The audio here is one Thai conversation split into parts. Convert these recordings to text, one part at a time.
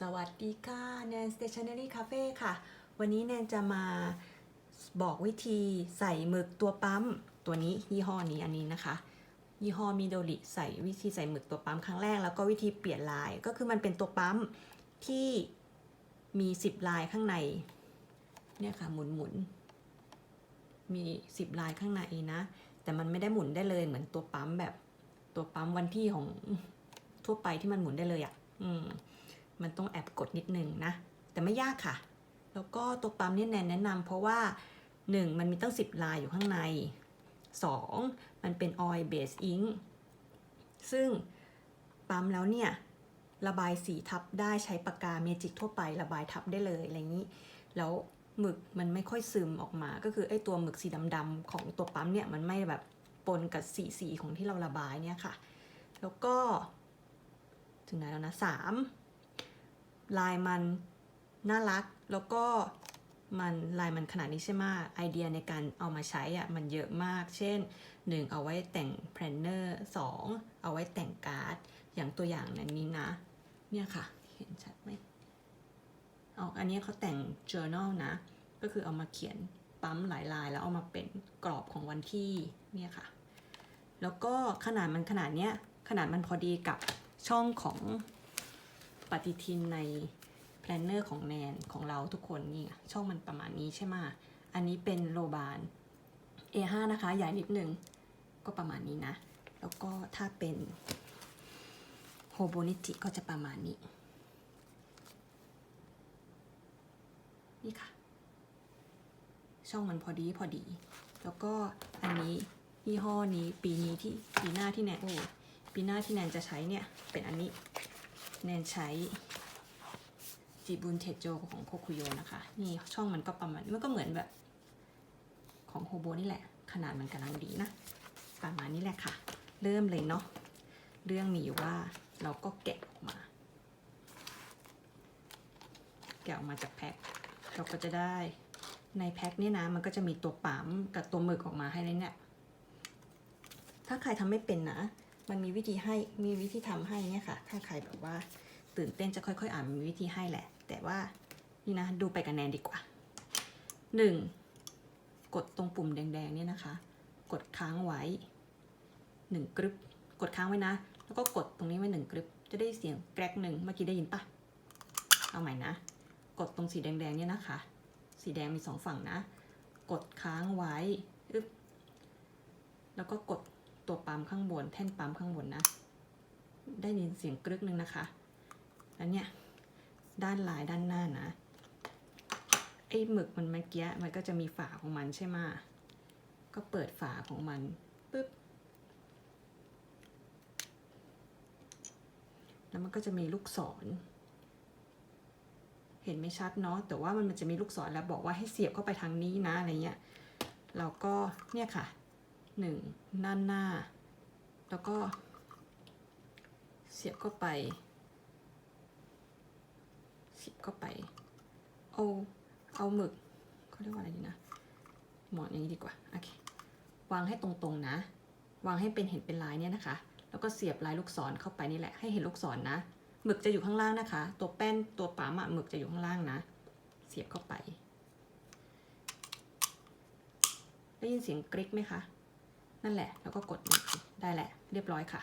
สวัสดีค่ะแนน Stationery Cafe ค่ะ วันนี้แนนจะมาบอกวิธีใส่หมึกตัวปั๊ม ตัวนี้ยี่ห้อนี้อันนี้นะคะ ยี่ห้อมิโดริใส่วิธีใส่หมึกตัวปั๊มครั้งแรก แล้วก็วิธีเปลี่ยนลายก็คือมันเป็นตัวปั๊มที่มี 10 ลายข้างในเนี่ยค่ะหมุนหมุนมี 10 ลายข้างในนะ แต่มันไม่ได้หมุนได้เลยเหมือนตัวปั๊มแบบตัวปั๊มวันที่ของทั่วไปที่มันหมุนได้เลยอะ่ะอืม มันต้องแอบกดนิดนึงนะ แต่ไม่ยากค่ะ แล้วก็ตัวปั๊มนี่แนนแนะนำเพราะว่า 1. มันมีตั้ง 10 ลายอยู่ข้างใน 2. มันเป็น oil base ink ซึ่งปั๊มแล้วเนี่ย ระบายสีทับได้ใช้ปากกาเมจิกทั่วไประบายทับได้เลยอะไรอย่างนี้ แล้วหมึกมันไม่ค่อยซึมออกมา ก็คือไอ้ตัวหมึกสีดำๆของตัวปั๊มเนี่ยมันไม่แบบปนกับสีสีของที่เราระบายเนี่ยค่ะ แล้วก็ถึงไหนแล้วนะสาม ลายมันน่ารัก แล้วก็มันลายมันขนาดนี้ใช่ไหมไอเดียในการเอามาใช้อะมันเยอะมาก เช่น 1 เอาไว้แต่งแพลนเนอร์2เอาไว้แต่งการ์ด อย่างตัวอย่างนั้นนี้นะ เนี่ยค่ะ เห็นชัดไหมเอาอันนี้เขาแต่ง journal นะ ก็คือเอามาเขียนปั๊มหลายลายแล้วเอามาเป็นกรอบของวันที่เนี่ยค่ะ แล้วก็ขนาดมันขนาดเนี้ยขนาดมันพอดีกับช่องของ ปฏิทินในแพลนเนอร์ของแนนของเราทุกคนนี่ช่องมันประมาณนี้ใช่ไหมอันนี้เป็นโลบาน A5 นะคะ ใหญ่นิดนึง ก็ประมาณนี้นะ แล้วก็ถ้าเป็นโฮโบนิจิก็จะประมาณนี้ นี่ค่ะ ช่องมันพอดีพอดี แล้วก็อันนี้ยี่ห้อนี้ปีนี้ที่ปีหน้าที่แนนโอ้ปีหน้าที่แนนจะใช้เนี่ย เป็นอันนี้ แนนใช้จีบุนเทโจของโคคุโยนะคะ นี่ช่องมันก็ประมาณมันก็เหมือนแบบของโฮโบนี่แหละ ขนาดมันกำลังดีนะ ประมาณนี้แหละค่ะ เริ่มเลยเนาะเรื่องมีอยู่ว่าเราก็แกะออกมา แกะออกมาจากแพ็คเราก็จะได้ในแพ็คเนี่ยนะ มันก็จะมีตัวปั๊มกับตัวหมึกออกมาให้เลยเนี่ย ถ้าใครทำไม่เป็นนะ มันมีวิธีให้มีวิธีทำให้เนี่ยค่ะ ถ้าใครแบบว่าตื่นเต้นจะค่อยๆ อ่านมีวิธีให้แหละ แต่ว่านี่นะดูไปกับแนนดีกว่าหนึ่งกดตรงปุ่มแดงๆเนี่ยนะคะ กดค้างไว้หนึ่งกรึบกดค้างไว้นะ แล้วก็กดตรงนี้ไว้หนึ่งกรึบจะได้เสียงแกรกหนึ่งเมื่อกี้ได้ยินปะเอาใหม่นะ กดตรงสีแดงๆเนี่ยนะคะ สีแดงมีสองฝั่งนะ กดค้างไว้อึ๊บแล้วก็กด ตัวปั๊มข้างบน แท่นปั๊มข้างบนนะ ได้ยินเสียงกรึกนึงนะคะ แล้วเนี่ย ด้านลายด้านหน้านะ ไอ้หมึกมันเมื่อกี้มันก็จะมีฝาของมันใช่ไหมก็เปิดฝาของมันปึ๊บแล้วมันก็จะมีลูกศร เห็นไม่ชัดเนาะแต่ว่ามันจะมีลูกศรแล้วบอกว่าให้เสียบเข้าไปทางนี้นะอะไรเงี้ยเราก็เนี่ยค่ะ หนึ่งด้านหน้า แล้วก็เสียบเข้าไป เสียบเข้าไป เอาเอาหมึกเขาเรียกว่าอะไรดีนะ หมอนอย่างนี้ดีกว่า โอเค วางให้ตรงๆนะ วางให้เป็นเห็นเป็นลายเนี่ยนะคะ แล้วก็เสียบลายลูกศรเข้าไปนี่แหละ ให้เห็นลูกศรนะ หมึกจะอยู่ข้างล่างนะคะ ตัวแป้นตัวปั๊มะหมึกจะอยู่ข้างล่างนะ เสียบเข้าไป ได้ยินเสียงกริ๊กไหมคะ นั่นแหละ แล้วก็กดหนึ่งทีได้แหละ เรียบร้อยค่ะ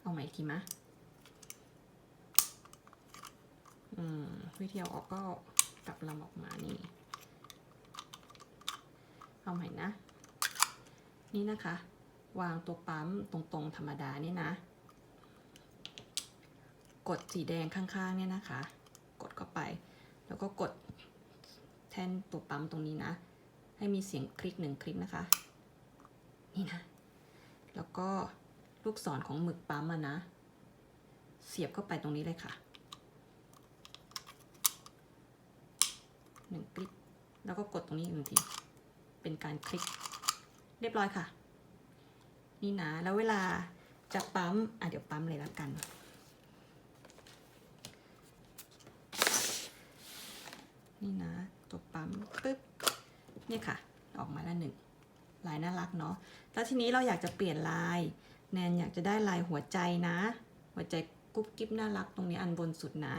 เอาใหม่อีกทีมะอืมวิธีเอาออกก็กลับลำออกมานี่ เอาใหม่นะ นี่นะคะ วางตัวปั๊มตรงๆธรรมดานี่นะ กดสีแดงข้างๆเนี่ยนะคะ กดเข้าไป แล้วก็กดแท่นตัวปั๊มตรงนี้นะ ให้มีเสียงคลิกหนึ่งคลิกนะคะ นี่นะ แล้วก็ลูกศรของหมึกปั๊มอะนะ เสียบเข้าไปตรงนี้เลยค่ะหนึ่งคลิกแล้วก็กดตรงนี้อีกหนึ่งที เป็นการคลิก เรียบร้อยค่ะ นี่นะ แล้วเวลาจะปั๊ม อะเดี๋ยวปั๊มเลยละกันนี่นะตัวปั๊มปึ๊บ เนี่ยค่ะ ออกมาแล้วหนึ่ง ลายน่ารักเนาะแล้วทีนี้เราอยากจะเปลี่ยนลาย แนนอยากจะได้ลายหัวใจนะ หัวใจกุ๊บกิ๊บน่ารักตรงนี้อันบนสุดนะ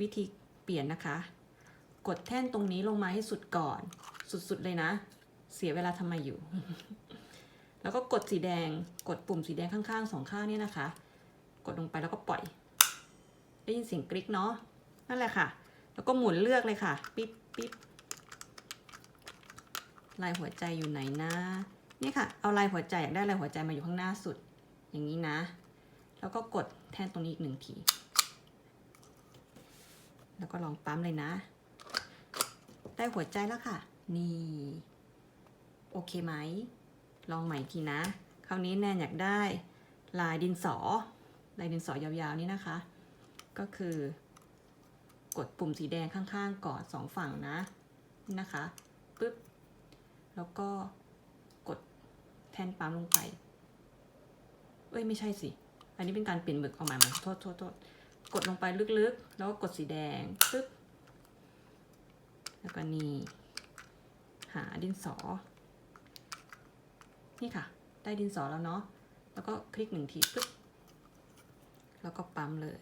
วิธีเปลี่ยนนะคะ กดแท่นตรงนี้ลงมาให้สุดก่อน สุดๆเลยนะ เสียเวลาทำไมอยู่ แล้วก็กดสีแดงกดปุ่มสีแดงข้างๆสองข้างเนี่ยนะคะ กดลงไปแล้วก็ปล่อย ได้ยินเสียงกริ๊กเนาะนั่นแหละค่ะ แล้วก็หมุนเลือกเลยค่ะ ปิ๊บปิ๊บ ลายหัวใจอยู่ไหนนะนี่ค่ะ เอาลายหัวใจอยากได้ลายหัวใจมาอยู่ข้างหน้าสุด อย่างนี้นะ แล้วก็กดแท่นตรงนี้อีกหนึ่งที แล้วก็ลองปั๊มเลยนะ ได้หัวใจแล้วค่ะ นี่ โอเคไหม ลองใหม่ทีนะ คราวนี้แนนอยากได้ลายดินสอ ลายดินสอยาวๆนี่นะคะ ก็คือกดปุ่มสีแดงข้างๆก่อนสองฝั่งนะ นะคะ ปึ๊บ แล้วก็กดแทนปั๊มลงไปเอ้ยไม่ใช่สิ อันนี้เป็นการเปลี่ยนหมึกเอาใหม่มาโทษโทษโทษกดลงไปลึกๆ แล้วก็กดสีแดงปึ๊บแล้วก็นี่หาดินสอ นี่ค่ะ ได้ดินสอแล้วเนาะ แล้วก็คลิกหนึ่งทีปึ๊บ แล้วก็ปั๊มเลย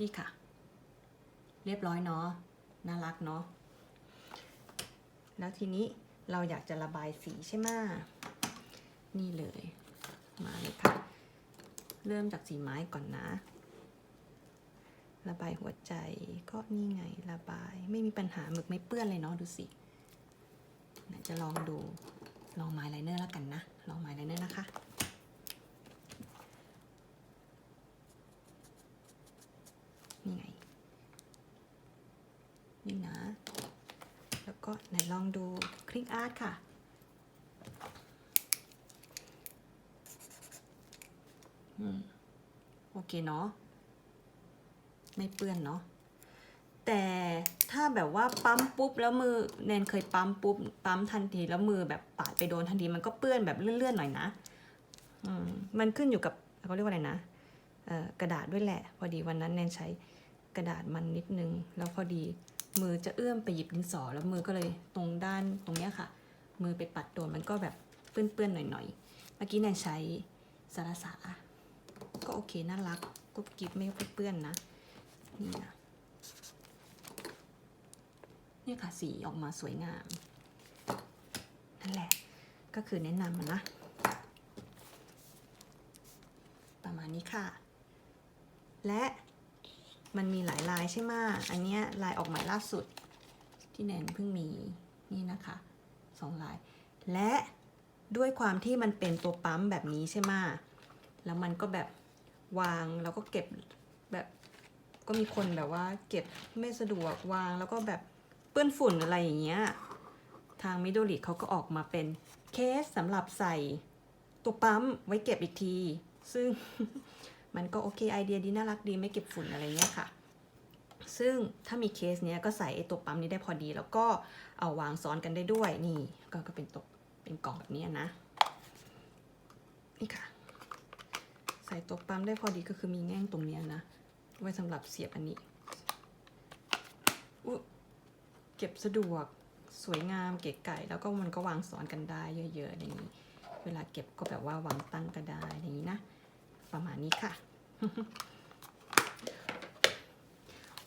นี่ค่ะ เรียบร้อยเนาะ น่ารักเนาะ แล้วทีนี้เราอยากจะระบายสีใช่ไหมนี่เลย มาเลยค่ะ เริ่มจากสีไม้ก่อนนะ ระบายหัวใจก็นี่ไงระบายไม่มีปัญหาหมึกไม่เปื้อนเลยเนาะดูสิจะลองดูลองไม้ไลเนอร์แล้วกันนะ ลองไม้ไลเนอร์นะคะนี่ไงนี่นะ ก็ไหนลองดูคลิกอาร์ตค่ะ อืม โอเคเนาะ ไม่เปื้อนเนาะ แต่ถ้าแบบว่าปั๊มปุ๊บแล้วมือแนนเคยปั๊มปุ๊บปั๊มทันทีแล้วมือแบบปาดไปโดนทันทีมันก็เปื้อนแบบเลื่อนๆหน่อยนะอืมมันขึ้นอยู่กับเขาเรียกว่าอะไรนะเอ่อกระดาษด้วยแหละ พอดีวันนั้นแนนใช้กระดาษมันนิดนึง แล้วพอดี มือจะเอื้อมไปหยิบดินสอ แล้วมือก็เลยตรงด้านตรงเนี้ยค่ะ มือไปปัดโดนมันก็แบบเปื้อนๆหน่อยๆ เมื่อกี้แนนใช้สารสา ก็โอเคน่ารักกุ๊บกิ๊บไม่เปื้อนนะ นี่นะเนี่ยค่ะสีออกมาสวยงาม นั่นแหละ ก็คือแนะนำมันนะ ประมาณนี้ค่ะ และ มันมีหลายลายใช่ไหมอันเนี้ยลายออกใหม่ล่าสุดที่แนนเพิ่งมีนี่นะคะสองลาย และด้วยความที่มันเป็นตัวปั๊มแบบนี้ใช่ไหมแล้วมันก็แบบวางแล้วก็เก็บแบบก็มีคนแบบว่าเก็บไม่สะดวกวางแล้วก็แบบเปื้อนฝุ่นอะไรอย่างเงี้ยทางมิโดริเขาก็ออกมาเป็นเคสสำหรับใส่ตัวปั๊มไว้เก็บอีกที ซึ่ง มันก็โอเคไอเดียดีน่ารักดีไม่เก็บฝุ่นอะไรเงี้ยค่ะ ซึ่งถ้ามีเคสเนี้ยก็ใส่ไอตัวปั๊มนี้ได้พอดี แล้วก็เอาวางซ้อนกันได้ด้วยนี่ก็ก็เป็นตกเป็นกล่องแบบนี้นะนี่ค่ะ ใส่ตัวปั๊มได้พอดีก็คือมีแง่งตรงเนี้ยนะ ไว้สำหรับเสียบอันนี้อุ๊เก็บสะดวกสวยงามเก๋ไก่แล้วก็มันก็วางซ้อนกันได้เยอะๆอย่างนี้ เวลาเก็บก็แบบว่าวางตั้งก็ได้อย่างนี้นะ ประมาณนี้ค่ะ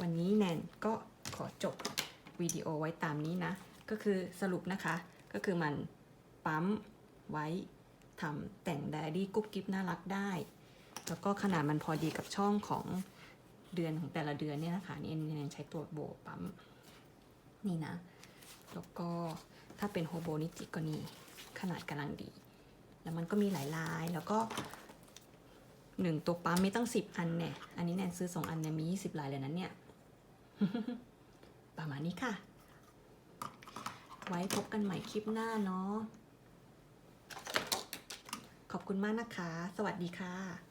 วันนี้แนนก็ขอจบวิดีโอไว้ตามนี้นะ ก็คือสรุปนะคะ ก็คือมันปั๊มไว้ทำแต่งไดอารี่กุ๊บกิ๊บน่ารักได้ แล้วก็ขนาดมันพอดีกับช่องของเดือนของแต่ละเดือนเนี่ยนะคะนี่แนนใช้ตัวโบปั๊มนี่นะ แล้วก็ถ้าเป็นโฮโบนิจิก็นี่ขนาดกำลังดี แล้วมันก็มีหลายลาย แล้วก็ หนึ่งตัวปั๊มไม่ต้องสิบอันเนี่ย อันนี้แนนซื้อสองอันเนี่ยมียี่สิบลายเลยนั้นเนี่ย ประมาณนี้ค่ะ ไว้พบกันใหม่คลิปหน้าเนาะ ขอบคุณมากนะคะ สวัสดีค่ะ